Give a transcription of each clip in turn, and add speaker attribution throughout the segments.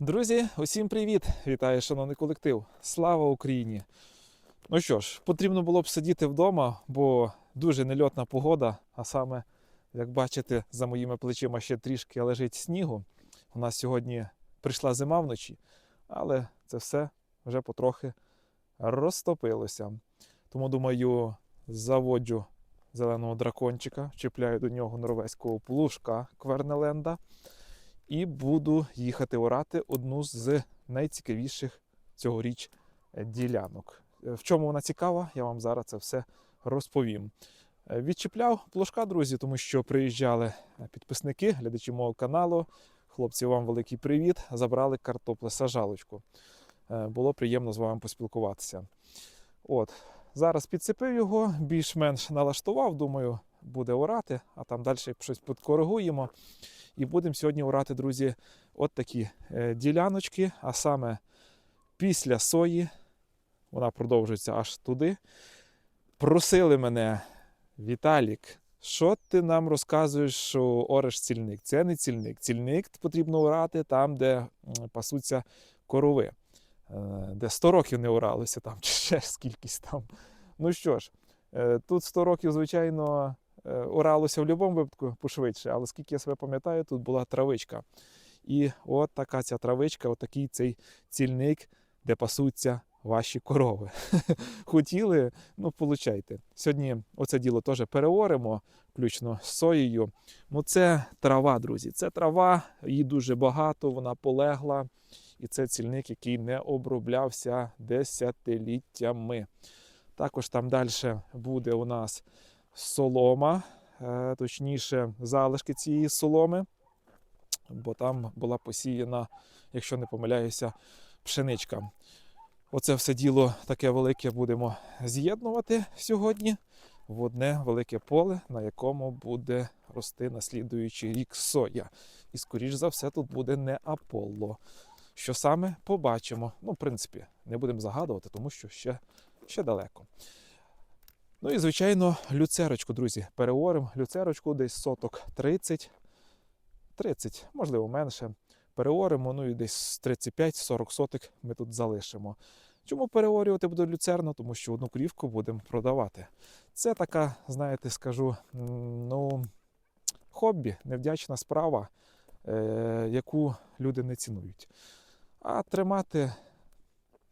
Speaker 1: Друзі, усім привіт! Вітаю, шановний колектив! Слава Україні! Ну що ж, потрібно було б сидіти вдома, бо дуже нельотна погода, а саме, як бачите, за моїми плечима ще трішки лежить снігу. У нас сьогодні прийшла зима вночі, але це все вже потрохи розтопилося. Тому, думаю, заводжу зеленого дракончика, чіпляю до нього норвезького плужка Квернеленда і буду їхати орати одну з найцікавіших цьогоріч е, ділянок. Е, В чому вона цікава, я вам зараз це все розповім. Е, Відчіпляв плошка, друзі, тому що приїжджали підписники, глядачі мого каналу. Хлопці, вам великий привіт. Забрали картоплесажалочку. Е, Було приємно з вами поспілкуватися. От, зараз підцепив його, більш-менш налаштував, думаю, буде орати, а там далі щось підкоригуємо. І будемо сьогодні орати, друзі, от такі е, діляночки, а саме після сої, вона продовжується аж туди. Просили мене, Віталік, що ти нам розказуєш, що ореш цільник? Це не цільник. Цільник потрібно орати там, де пасуться корови, е, де 100 років не оралося, там, чи ще скількись там. Ну що ж, е, тут 100 років, звичайно, оралося в будь-якому випадку пошвидше, але скільки я себе пам'ятаю, тут була травичка. І от така ця травичка, от цей цільник, де пасуться ваші корови. Хотіли, ну получайте. Сьогодні оце діло теж переоримо, включно з соєю. Ну це трава, друзі. Це трава, її дуже багато, вона полегла. І це цільник, який не оброблявся десятиліттями. Також там далі буде у нас солома, е, точніше, залишки цієї соломи, бо там була посіяна, якщо не помиляюся, пшеничка. Оце все діло таке велике будемо з'єднувати сьогодні в одне велике поле, на якому буде рости наслідуючий рік соя. І, скоріш за все, тут буде не Аполло. Що саме побачимо. Ну, в принципі, не будемо загадувати, тому що ще, ще далеко. Ну і, звичайно, люцерочку, друзі, переоримо. Люцерочку десь соток 30, 30, можливо, менше. Переоримо, ну і десь 35-40 соток ми тут залишимо. Чому переорювати буду люцерну? Тому що одну крівку будемо продавати. Це така, знаєте, скажу, ну, хобі, невдячна справа, е, яку люди не цінують. А тримати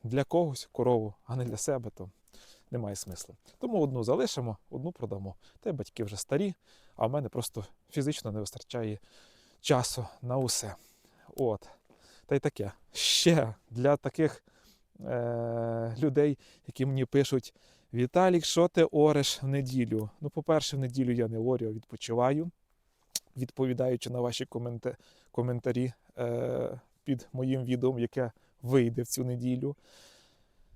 Speaker 1: для когось корову, а не для себе, то немає смислу. Тому одну залишимо, одну продамо. Та й батьки вже старі, а в мене просто фізично не вистачає часу на усе. От. Та й таке. Ще для таких е- людей, які мені пишуть: Віталік, що ти ореш в неділю? Ну, по-перше, в неділю я не орю, а відпочиваю, відповідаючи на ваші коменте- коментарі е- під моїм відео, яке вийде в цю неділю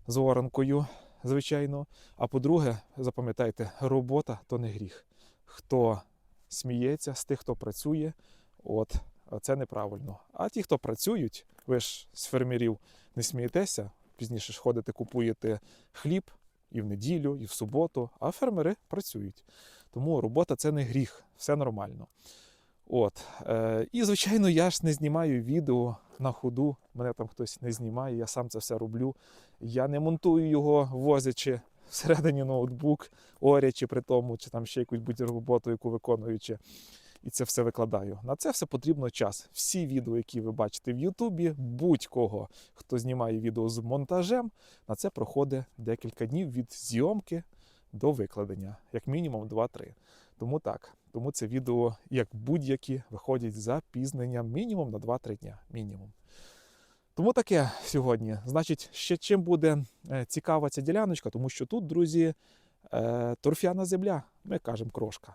Speaker 1: з оранкою, звичайно. А по-друге, запам'ятайте, робота то не гріх. Хто сміється з тих, хто працює, от це неправильно. А ті, хто працюють, ви ж з фермерів не смієтеся, пізніше ж ходите, купуєте хліб і в неділю, і в суботу, а фермери працюють. Тому робота це не гріх, все нормально. От. Е, і, звичайно, я ж не знімаю відео на ходу, мене там хтось не знімає, я сам це все роблю. Я не монтую його, возячи всередині ноутбук, орячи при тому, чи там ще якусь будь роботу, яку виконуючи. І це все викладаю. На це все потрібно час. Всі відео, які ви бачите в Ютубі, будь-кого, хто знімає відео з монтажем, на це проходить декілька днів від зйомки до викладення, як мінімум 2-3. Тому так, тому це відео, як будь-які, виходять з запізненням мінімум на 2-3 дня. Мінімум. Тому таке сьогодні. Значить, ще чим буде е, цікава ця діляночка, тому що тут, друзі, е, торфяна земля, ми кажемо крошка.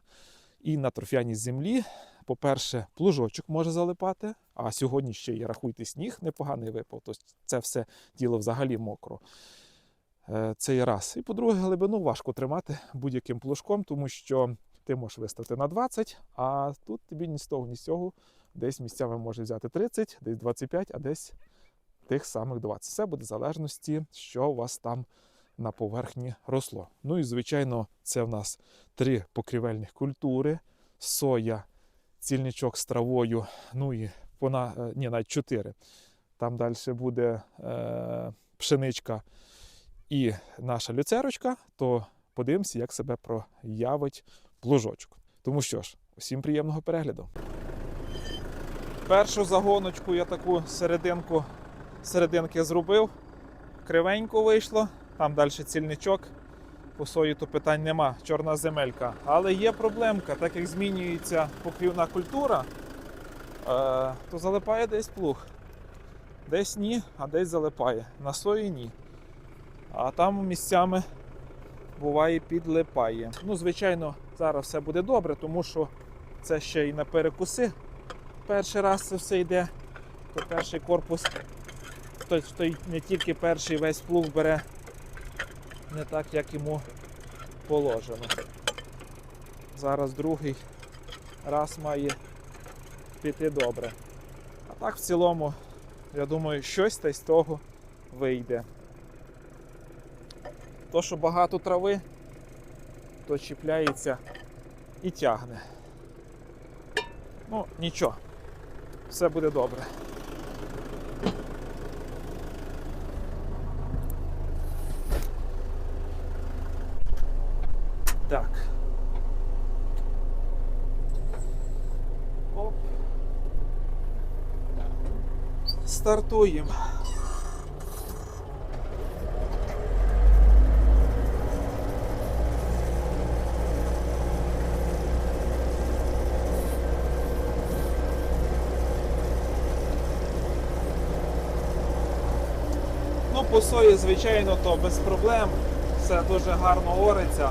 Speaker 1: І на торфяній землі, по-перше, плужочок може залипати, а сьогодні ще й рахуйте сніг непоганий випав, тобто це все діло взагалі мокро. Е, Це є раз. І по-друге, глибину важко тримати будь-яким плужком, тому що ти можеш виставити на 20, а тут тобі ні з того, ні з цього. Десь місцями може взяти 30, десь 25, а десь тих самих 20. Все буде в залежності, що у вас там на поверхні росло. Ну і, звичайно, це в нас три покрівельних культури: соя, цільничок з травою, ну і пона... е, ні, навіть чотири. там далі буде е, пшеничка і наша люцерочка, то подивимося, як себе проявить плужочок. Тому що ж, усім приємного перегляду. Першу загоночку я таку серединку серединки зробив. Кривенько вийшло, там далі цільничок. По сої то питань нема, чорна земелька. Але є проблемка, так як змінюється покрівна культура, е, то залипає десь плуг. Десь ні, а десь залипає. На сої ні. А там місцями буває підлипає. Ну, звичайно, зараз все буде добре, тому що це ще й на перекуси. Перший раз це все йде, то перший корпус, той, той не тільки перший весь плуг бере не так, як йому положено. Зараз другий раз має піти добре. А так в цілому, я думаю, щось та й з того вийде. То, що багато трави, то чіпляється і тягне. Ну, нічого, все буде добре. Так. Оп. Стартуємо. Ну, по сої, звичайно, то без проблем. Все дуже гарно ориться.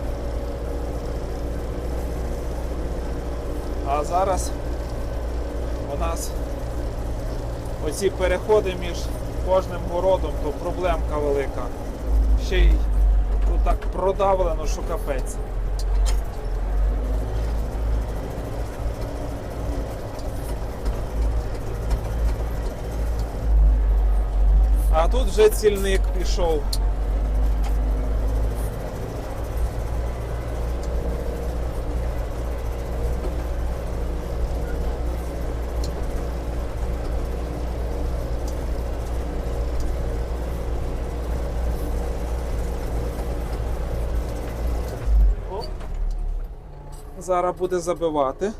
Speaker 1: А зараз у нас оці переходи між кожним городом, то проблемка велика. Ще й тут так продавлено, що капець. А тут вже цільник пішов. Зараз буде забивати.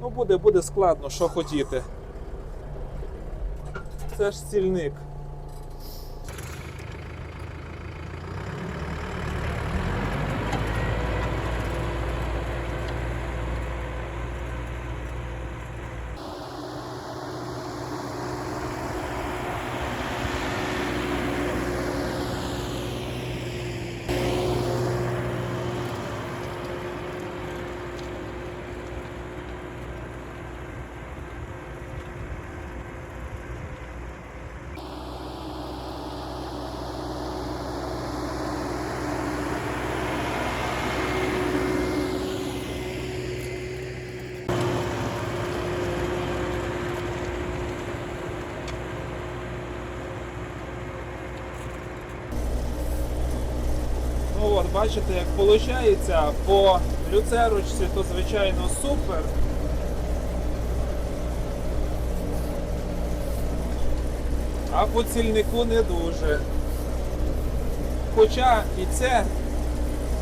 Speaker 1: Ну, буде, буде складно, що хотіти. Це ж стільник. От, бачите, як виходить по люцерочці, то звичайно супер. А по цільнику не дуже. Хоча і це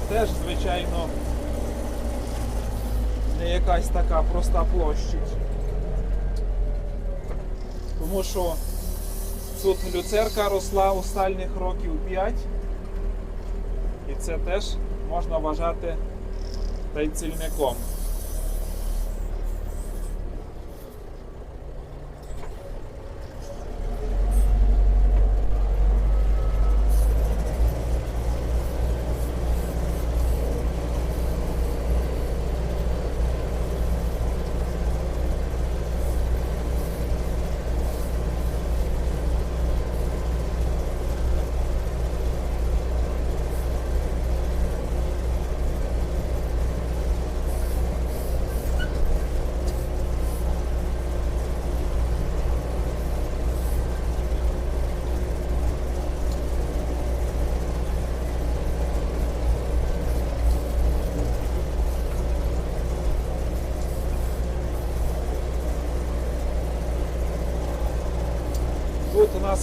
Speaker 1: теж, звичайно, не якась така проста площадь. Тому що тут люцерка росла останніх років 5. І це теж можна вважати та й цільником.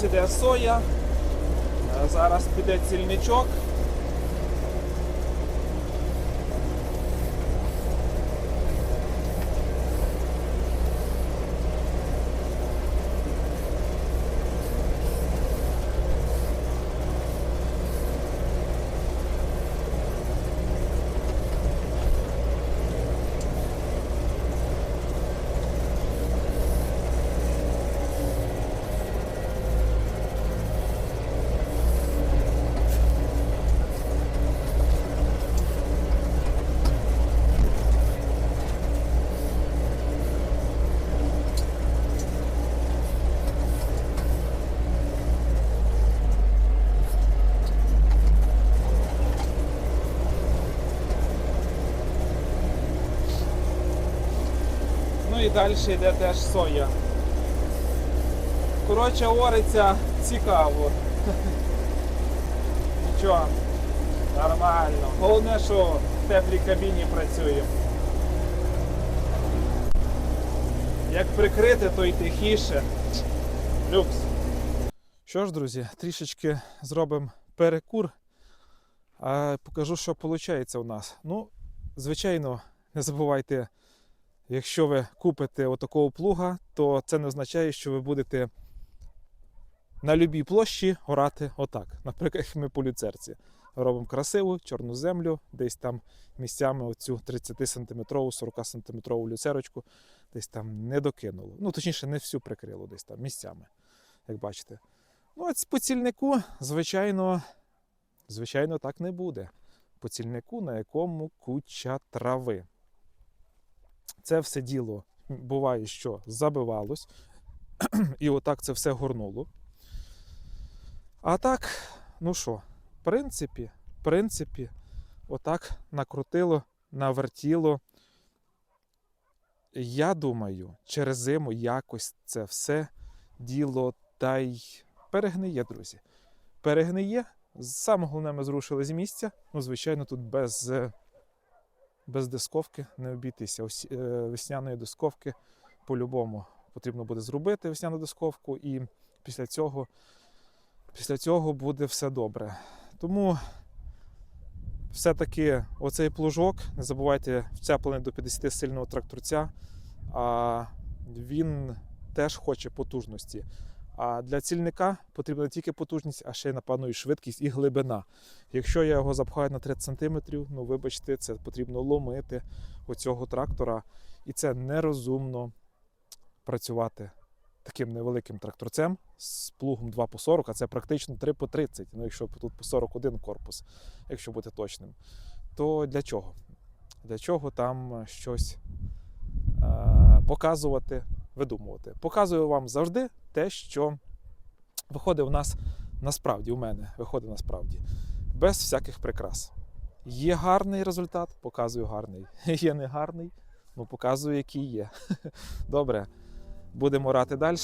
Speaker 1: Іде соя. Е, Зараз піде цільничок. Ну і далі йде теж соя. Коротше, ориться цікаво. Нічого, нормально. Головне, що в теплій кабіні працюємо. Як прикрити, то й тихіше. Люкс. Що ж, друзі, трішечки зробимо перекур. А покажу, що виходить у нас. Ну, звичайно, не забувайте Якщо ви купите отакого плуга, то це не означає, що ви будете на любій площі орати отак. Наприклад, як ми по люцерці. Робимо красиву чорну землю, десь там місцями оцю 30 сантиметрову, 40 сантиметрову люцерочку десь там не докинуло. Ну, точніше, не всю прикрило десь там місцями, як бачите. Ну, от по цільнику, звичайно, звичайно, так не буде. По цільнику, на якому куча трави це все діло буває, що забивалось, і отак це все горнуло. А так, ну що, в принципі, в принципі, отак накрутило, навертіло. Я думаю, через зиму якось це все діло та й перегниє, друзі. Перегниє. Саме головне, ми зрушили з місця. Ну, звичайно, тут без е, без дисковки не обійтися. Ось, е, Весняної дисковки по-любому потрібно буде зробити весняну дисковку, і після цього, після цього буде все добре. Тому все-таки оцей плужок, не забувайте, вцеплений до 50 сильного тракторця, а він теж хоче потужності. А для цільника потрібна не тільки потужність, а ще й, напевно, і швидкість і глибина. Якщо я його запхаю на 30 см, ну вибачте, це потрібно ломити оцього трактора. І це нерозумно працювати таким невеликим тракторцем з плугом 2 по 40, а це практично 3 по 30, ну якщо тут по 41 корпус, якщо бути точним. То для чого? Для чого там щось е- показувати? видумувати. Показую вам завжди те, що виходить у нас насправді, у мене виходить насправді, без всяких прикрас. Є гарний результат, показую гарний. Є негарний, ну показую, який є. Добре, будемо рати далі.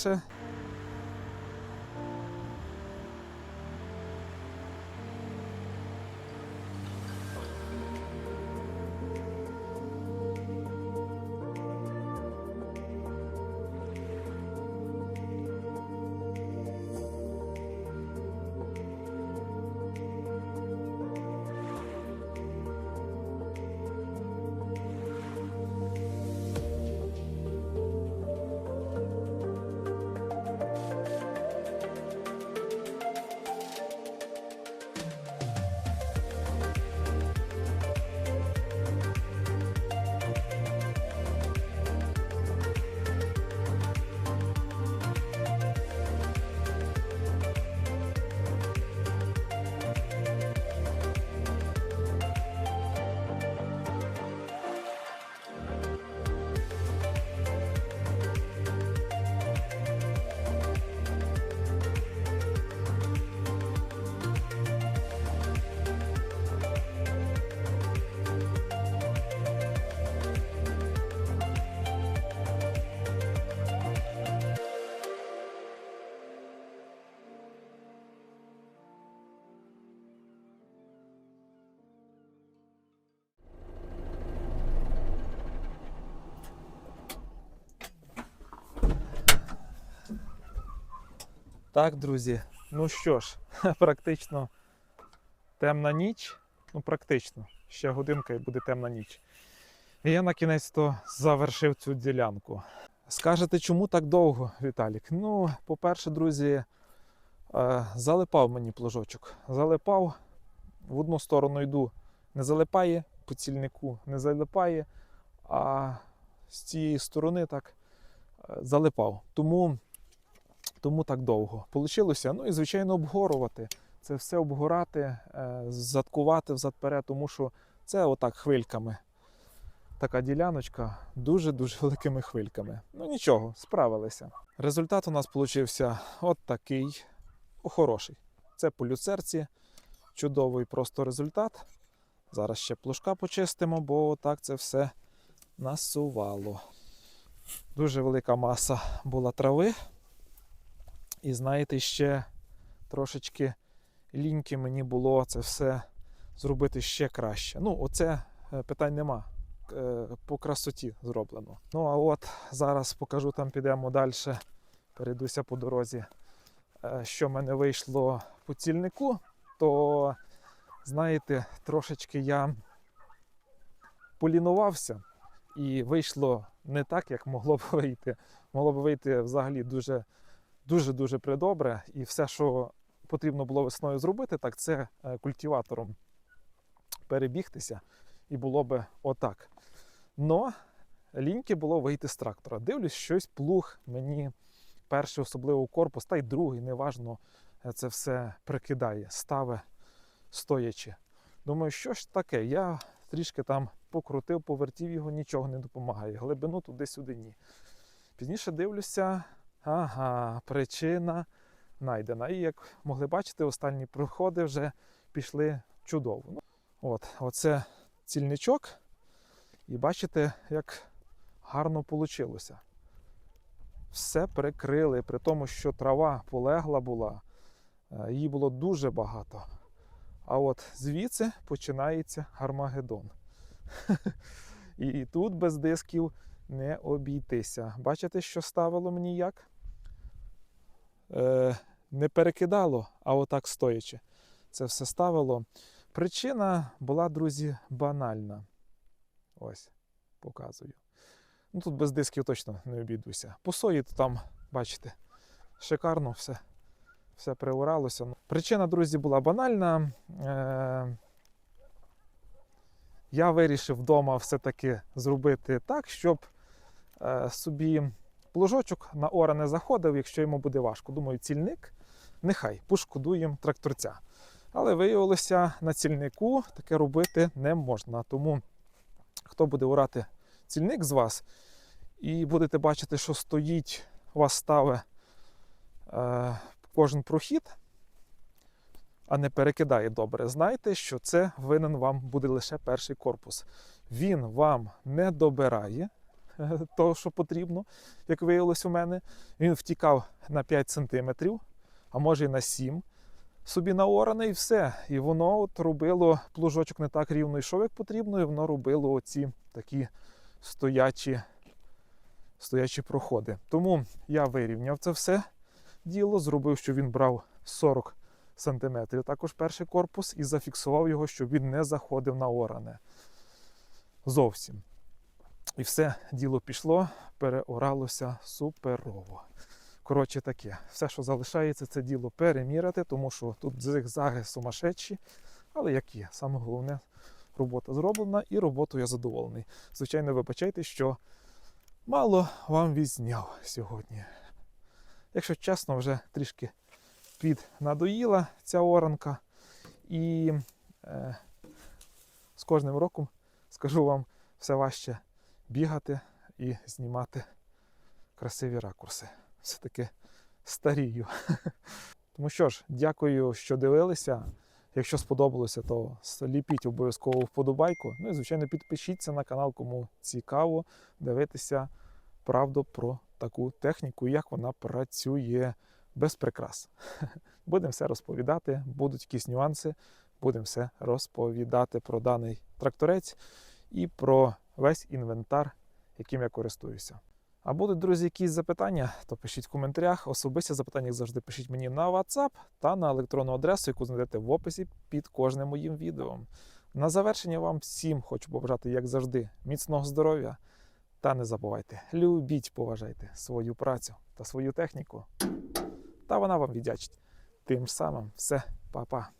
Speaker 1: Так, друзі, ну що ж, практично темна ніч. Ну, практично, ще годинка і буде темна ніч. І я на кінець то завершив цю ділянку. Скажете, чому так довго, Віталік? Ну, по-перше, друзі, е, залипав мені плужочок. Залипав, в одну сторону йду, не залипає по цільнику, не залипає, а з цієї сторони так е, залипав. Тому, тому так довго. Получилося. Ну і, звичайно, обгорувати. Це все обгорати, е, заткувати взад-перед, тому що це отак хвильками. Така діляночка дуже-дуже великими хвильками. Ну нічого, справилися. Результат у нас получився от такий хороший. Це по люцерці. Чудовий просто результат. Зараз ще плужка почистимо, бо так це все насувало. Дуже велика маса була трави. І знаєте, ще трошечки ліньки мені було це все зробити ще краще. Ну, оце е, питань нема. Е, По красоті зроблено. Ну а от зараз покажу, там підемо далі. Перейдуся по дорозі. е, Що в мене вийшло по цільнику, то знаєте, трошечки я полінувався і вийшло не так, як могло б вийти. Могло б вийти взагалі дуже дуже дуже придобре. І все, що потрібно було весною зробити, так це е, культиватором перебігтися, і було би отак. Но ліньки було вийти з трактора. Дивлюсь, щось плуг мені перший, особливо корпус, та й другий, неважно, е, це все прикидає, ставе стоячи. Думаю, що ж таке? Я трішки там покрутив, повертів його, нічого не допомагає. Глибину туди-сюди ні. Пізніше дивлюся, ага, причина знайдена. І як могли бачити, останні проходи вже пішли чудово. Ну, От, оце цільничок. І бачите, як гарно вийшло. Все перекрили, при тому, що трава полегла була, е, її було дуже багато. А от звідси починається Гармагеддон. І тут без дисків не обійтися. Бачите, що ставило мені як? Е, не перекидало, а отак стоячи. Це все ставило. Причина була, друзі, банальна. Ось, показую. Ну тут без дисків точно не обійдуся. По сої то там, бачите, шикарно все, все приуралося. Причина, друзі, була банальна. Е- я вирішив вдома все-таки зробити так, щоб собі плужочок на ора не заходив, якщо йому буде важко. Думаю, цільник, нехай пошкодуємо тракторця. Але виявилося, на цільнику таке робити не можна. Тому хто буде урати цільник з вас, і будете бачити, що стоїть, вас ставить е, кожен прохід, а не перекидає добре. Знайте, що це винен вам буде лише перший корпус. Він вам не добирає е, того, що потрібно, як виявилось у мене. Він втікав на 5 см, а може і на 7 собі наоране, і все. І воно от робило плужочок не так рівно йшов, як потрібно, і воно робило оці такі стоячі, стоячі проходи. Тому я вирівняв це все діло, зробив, щоб він брав 40 см. Також перший корпус і зафіксував його, щоб він не заходив на оране. Зовсім. І все діло пішло, переоралося суперово. Коротше таке, все, що залишається, це діло переміряти, тому що тут зигзаги сумасшедші, але як є. Саме головне, робота зроблена і роботою я задоволений. Звичайно, вибачайте, що мало вам відзняв сьогодні. Якщо чесно, вже трішки піднадоїла ця оранка. І е, з кожним роком скажу вам все важче бігати і знімати красиві ракурси. Все-таки старію. Тому що ж, дякую, що дивилися. Якщо сподобалося, то ліпіть обов'язково вподобайку. Ну і, звичайно, підпишіться на канал, кому цікаво дивитися правду про таку техніку, як вона працює без прикрас. Будемо все розповідати, будуть якісь нюанси, будемо все розповідати про даний тракторець і про весь інвентар, яким я користуюся. А будуть, друзі, якісь запитання, то пишіть в коментарях. Особисті запитання, як завжди, пишіть мені на WhatsApp та на електронну адресу, яку знайдете в описі під кожним моїм відео. На завершення вам всім хочу побажати, як завжди, міцного здоров'я. Та не забувайте, любіть, поважайте свою працю та свою техніку. Та вона вам віддячить. Тим самим все, па-па.